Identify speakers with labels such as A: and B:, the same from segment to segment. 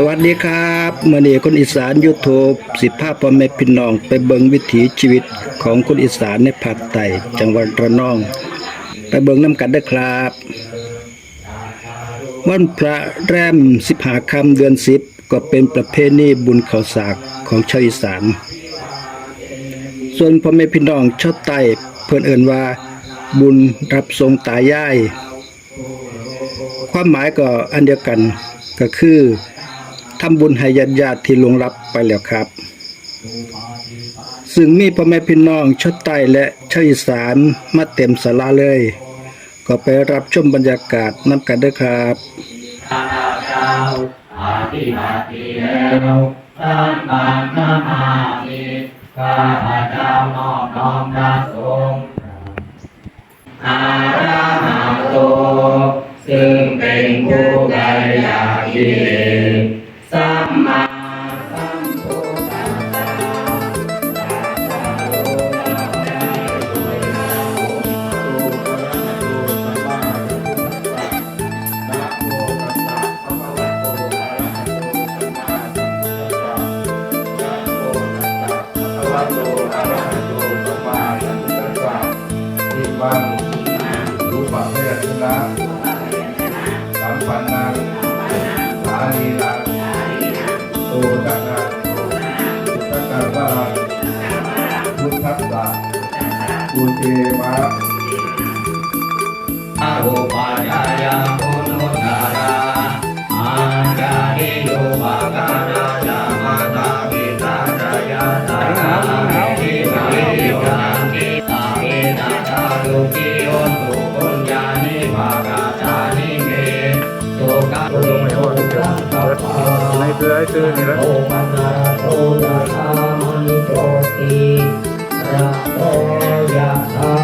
A: สวัสดีครับมื่อนี้คนอีสานยูทูบสิภาพพ่อแม่พี่น้องไปเบิงวิถีชีวิตของคนอีสานในภาคใต้จังหวัดระนอง ไปเบิงน้ำกันได้ครับ วันพระแรมสิบหาคำเดือนสิบก็เป็นประเพณีบุญเขาวสากของชาวอีสาน ส่วนพ่อแม่พี่น้องชาวใต้เพื่อนเอ่นว่า บุญรับทรงตายาย ความหมายก็อันเดียวกันก็คือ ทำบุญให้ญาติญาติที่ลวงลับไปแล้วครับ ซึ่งมีพ่อแม่พี่น้องชาวใต้และชาวอีสานมาเต็มสาราเลย ก็ไปรับชมบรรยากาศน้ำกันด้วยครับ
B: เจ้าอาทิมาทีแล้วท่านบานนามาทิข้าพเจ้านอบน้อมพระส
C: วังรูปะเพศนะสัมปันนังสาลีนังโตตักนังตักกังวะพุทธัสสะปุเทมะ
B: อาโรปายายาโเสื้
C: อไอ้ซื้อนี่แหละ
B: โอปันนาโตนะธามันโตติระโตยะธา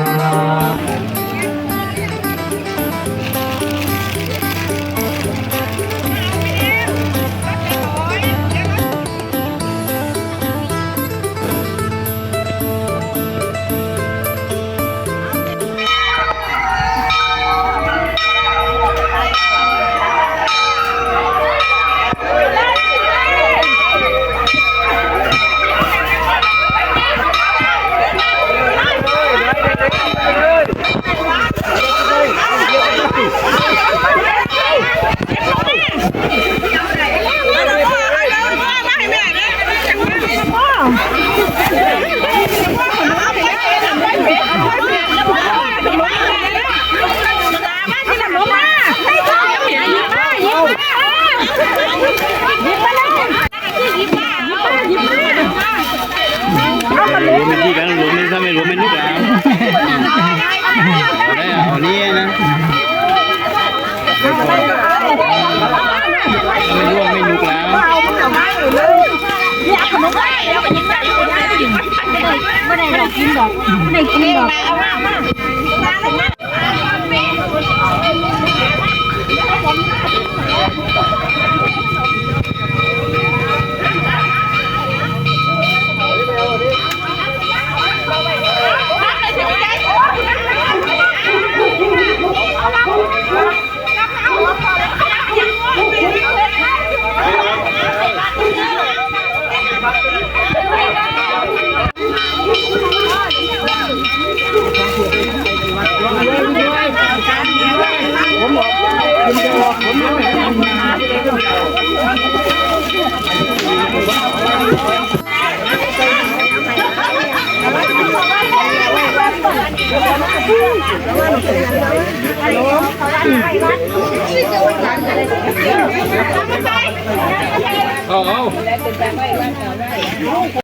D: ไม่ได้ดอกกินดอกไม่ได้กินดอก
E: เอาเอา